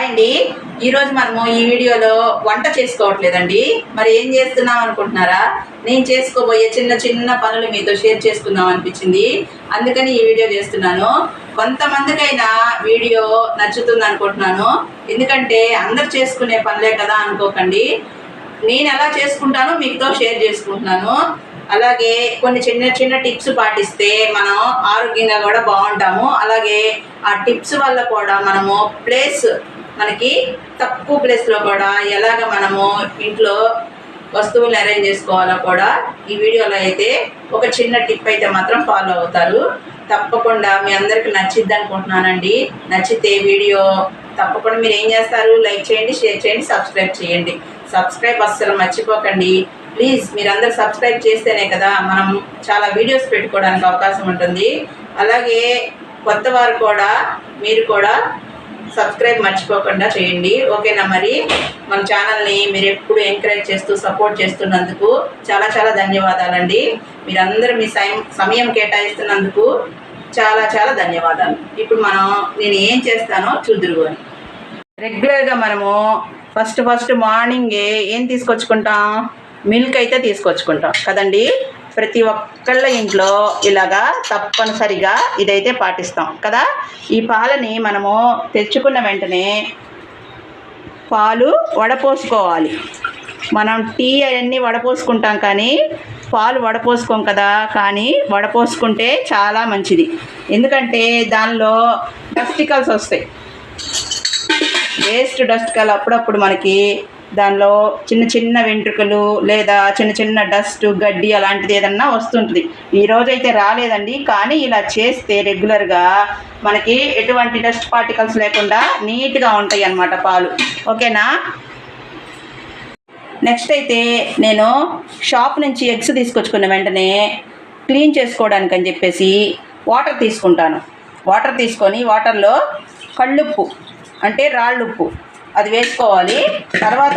Hi అండి ఈరోజు మనము ఈ వీడియోలో వంట చేసుకోవట్లేదండి. మరి ఏం చేస్తున్నాం అనుకుంటున్నారా? నేను చేసుకోబోయే చిన్న చిన్న పనులు మీతో షేర్ చేసుకుందాం అనిపించింది. అందుకని ఈ వీడియో చేస్తున్నాను. కొంతమందికైనా వీడియో నచ్చుతుంది అనుకుంటున్నాను. ఎందుకంటే అందరు చేసుకునే పనులే కదా అనుకోకండి. నేను ఎలా చేసుకుంటానో మీతో షేర్ చేసుకుంటున్నాను. అలాగే కొన్ని చిన్న చిన్న టిప్స్ పాటిస్తే మనం ఆరోగ్యంగా కూడా బాగుంటాము. అలాగే ఆ టిప్స్ వల్ల కూడా మనము ప్లేస్ మనకి తక్కువ ప్లేస్లో కూడా ఎలాగ మనము ఇంట్లో వస్తువులు అరేంజ్ చేసుకోవాలో కూడా ఈ వీడియోలో అయితే ఒక చిన్న టిప్ అయితే మాత్రం ఫాలో అవుతారు. తప్పకుండా మీ అందరికి నచ్చిద్ది అనుకుంటున్నానండి. నచ్చితే వీడియో తప్పకుండా మీరు ఏం చేస్తారు? లైక్ చేయండి షేర్ చేయండి సబ్స్క్రైబ్ చేయండి. సబ్స్క్రైబ్ అస్సలు మర్చిపోకండి. ప్లీజ్ మీరందరూ సబ్స్క్రైబ్ చేస్తేనే కదా మనం చాలా వీడియోస్ పెట్టుకోవడానికి అవకాశం ఉంటుంది. అలాగే కొత్త వారు కూడా మీరు కూడా సబ్స్క్రైబ్ మర్చిపోకుండా చేయండి. ఓకేనా మరి? మన ఛానల్ని మీరు ఎప్పుడు ఎంకరేజ్ చేస్తూ సపోర్ట్ చేస్తున్నందుకు చాలా చాలా ధన్యవాదాలండి. మీరందరూ మీ సమయం సమయం కేటాయిస్తున్నందుకు చాలా చాలా ధన్యవాదాలు. ఇప్పుడు మనం నేను ఏం చేస్తానో చూద్దురు అని. రెగ్యులర్గా మనము ఫస్ట్ ఫస్ట్ మార్నింగే ఏం తీసుకొచ్చుకుంటాం? మిల్క్ అయితే తీసుకొచ్చుకుంటాం. కదండి? ప్రతి ఒక్కళ్ళ ఇంట్లో ఇలాగా తప్పనిసరిగా ఇదైతే పాటిస్తాం. కదా? ఈ పాలని మనము తెచ్చుకున్న వెంటనే పాలు వడపోసుకోవాలి. మనం టీ అవన్నీ వడపోసుకుంటాం కానీ పాలు వడపోసుకోం కదా? కానీ వడపోసుకుంటే చాలా మంచిది. ఎందుకంటే దానిలో డస్టికల్స్ వస్తాయి. వేస్ట్ డస్టికల్ అప్పుడప్పుడు మనకి దానిలో చిన్న చిన్న వెంట్రుకలు లేదా చిన్న చిన్న డస్ట్ గడ్డి అలాంటిది ఏదన్నా వస్తుంటుంది. ఈ రోజైతే రాలేదండి కానీ ఇలా చేస్తే రెగ్యులర్గా మనకి ఎటువంటి డస్ట్ పార్టికల్స్ లేకుండా నీట్గా ఉంటాయి అన్నమాట పాలు. ఓకేనా? నెక్స్ట్ అయితే నేను షాప్ నుంచి ఎగ్స్ తీసుకొచ్చుకున్న వెంటనే క్లీన్ చేసుకోవడానికి అని చెప్పేసి వాటర్ తీసుకుంటాను. వాటర్ తీసుకొని వాటర్లో కళ్ళుప్పు అంటే రాళ్ళుప్పు అది వేసుకోవాలి. తర్వాత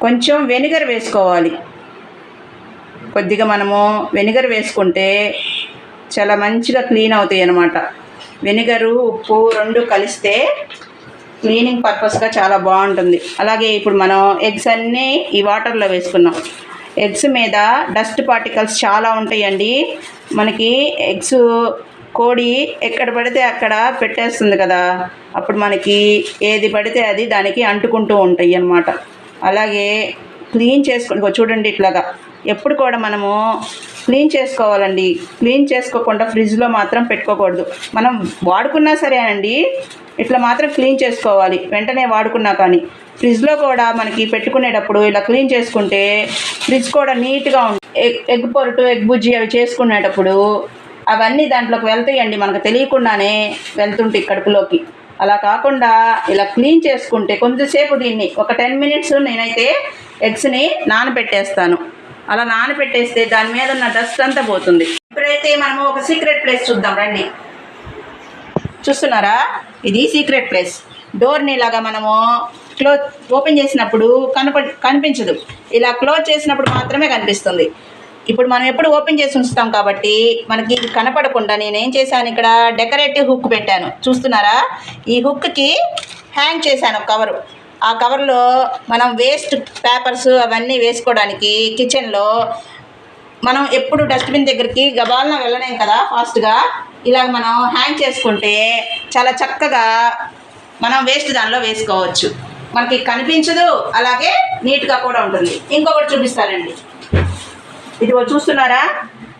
కొంచెం వెనిగర్ వేసుకోవాలి. కొద్దిగా మనము వెనిగర్ వేసుకుంటే చాలా మంచిగా క్లీన్ అవుతాయి అన్నమాట. వెనిగరు ఉప్పు రెండు కలిస్తే క్లీనింగ్ పర్పస్గా చాలా బాగుంటుంది. అలాగే ఇప్పుడు మనం ఎగ్స్ అన్నీ ఈ వాటర్లో వేసుకున్నాం. ఎగ్స్ మీద డస్ట్ పార్టికల్స్ చాలా ఉంటాయండి. మనకి ఎగ్స్ కోడి ఎక్కడ పడితే అక్కడ పెట్టేస్తుంది కదా. అప్పుడు మనకి ఏది పడితే అది దానికి అంటుకుంటూ ఉంటాయి అన్నమాట. అలాగే క్లీన్ చేసుకో చూడండి ఇట్లాగా. ఎప్పుడు కూడా మనము క్లీన్ చేసుకోవాలండి. క్లీన్ చేసుకోకుండా ఫ్రిడ్జ్లో మాత్రం పెట్టుకోకూడదు. మనం వాడుకున్నా సరే అండి ఇట్లా మాత్రం క్లీన్ చేసుకోవాలి. వెంటనే వాడుకున్నా కానీ. ఫ్రిడ్జ్లో కూడా మనకి పెట్టుకునేటప్పుడు ఇలా క్లీన్ చేసుకుంటే ఫ్రిడ్జ్ కూడా నీట్గా ఉంటుంది ఎగ్ ఎగ్ పొరటు ఎగ్ బుజ్జి అవి చేసుకునేటప్పుడు అవన్నీ దాంట్లోకి వెళ్తాయండి మనకు తెలియకుండానే వెళ్తుంటాయి కడుపులోకి. అలా కాకుండా ఇలా క్లీన్ చేసుకుంటే కొంచెంసేపు దీన్ని ఒక టెన్ మినిట్స్ నేనైతే ఎగ్స్ని నానబెట్టేస్తాను. అలా నానబెట్టేస్తే దాని మీద ఉన్న డస్ట్ అంతా పోతుంది. ఇప్పుడైతే మనము ఒక సీక్రెట్ ప్లేస్ చూద్దాం రండి. చూస్తున్నారా? ఇది సీక్రెట్ ప్లేస్. డోర్ని ఇలాగా మనము క్లోజ్ ఓపెన్ చేసినప్పుడు కనప కనిపించదు. ఇలా క్లోజ్ చేసినప్పుడు మాత్రమే కనిపిస్తుంది. ఇప్పుడు మనం ఎప్పుడు ఓపెన్ చేసి ఉంచుతాం కాబట్టి మనకి కనపడకుండా నేను ఏం చేశాను ఇక్కడ? డెకరేటివ్ హుక్ పెట్టాను. చూస్తున్నారా? ఈ హుక్కి హ్యాంగ్ చేశాను కవరు. ఆ కవర్లో మనం వేస్ట్ పేపర్స్ అవన్నీ వేసుకోవడానికి కిచెన్లో మనం ఎప్పుడు డస్ట్బిన్ దగ్గరికి గబాలన వెళ్ళలేం కదా ఫాస్ట్గా. ఇలా మనం హ్యాంగ్ చేసుకుంటే చాలా చక్కగా మనం వేస్ట్ దానిలో వేసుకోవచ్చు. మనకి కనిపించదు అలాగే నీట్గా కూడా ఉంటుంది. ఇంకొకటి చూపిస్తానండి. ఇదిగో చూస్తున్నారా?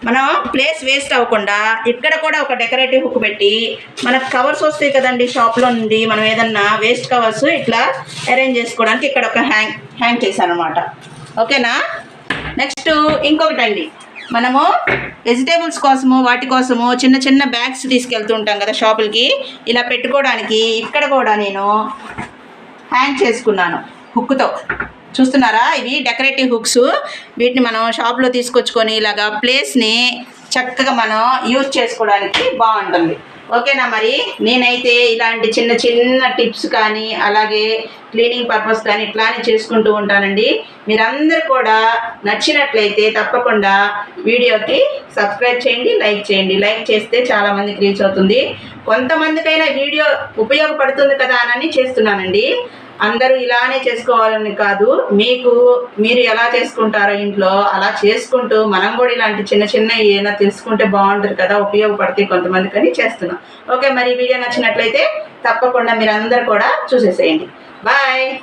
మనం ప్లేస్ వేస్ట్ అవ్వకుండా ఇక్కడ కూడా ఒక డెకరేటివ్ హుక్ పెట్టి మనకు కవర్స్ వస్తాయి కదండి షాప్లో నుండి మనం ఏదన్నా వేస్ట్ కవర్స్ ఇట్లా అరేంజ్ చేసుకోవడానికి ఇక్కడ ఒక హ్యాంగ్ హ్యాంగ్ చేశాను అనమాట ఓకేనా? నెక్స్ట్ ఇంకొకటి అండి. మనము వెజిటేబుల్స్ కోసము వాటి కోసము చిన్న చిన్న బ్యాగ్స్ తీసుకెళ్తూ ఉంటాం కదా షాపులకి ఇలా పెట్టుకోవడానికి ఇక్కడ కూడా నేను హ్యాంగ్ చేసుకున్నాను. హుక్తో చూస్తున్నారా? ఇవి డెకరేటివ్ హుక్స్ వీటిని మనం షాప్లో తీసుకొచ్చుకొని ఇలాగా ప్లేస్ని చక్కగా మనం యూజ్ చేసుకోవడానికి బాగుంటుంది. ఓకేనా మరి? నేనైతే ఇలాంటి చిన్న చిన్న టిప్స్ కానీ అలాగే క్లీనింగ్ పర్పస్ కానీ ఇట్లానే చేసుకుంటూ ఉంటానండి. మీరందరూ కూడా నచ్చినట్లయితే తప్పకుండా వీడియోకి సబ్స్క్రైబ్ చేయండి లైక్ చేయండి. లైక్ చేస్తే చాలామందికి రీచ్ అవుతుంది. కొంతమందికైనా వీడియో ఉపయోగపడుతుంది కదా అని చేస్తున్నానండి. అందరూ ఇలానే చేసుకోవాలని కాదు. మీకు మీరు ఎలా చేసుకుంటారో ఇంట్లో అలా చేసుకుంటూ మనం కూడా ఇలాంటి చిన్న చిన్న ఏమైనా తెలుసుకుంటే బాగుంటుంది కదా ఉపయోగపడతాయి కొంతమందికి అని చేస్తున్నాం. ఓకే మరి వీడియో నచ్చినట్లయితే తప్పకుండా మీరు అందరు కూడా చూసేసేయండి. బాయ్!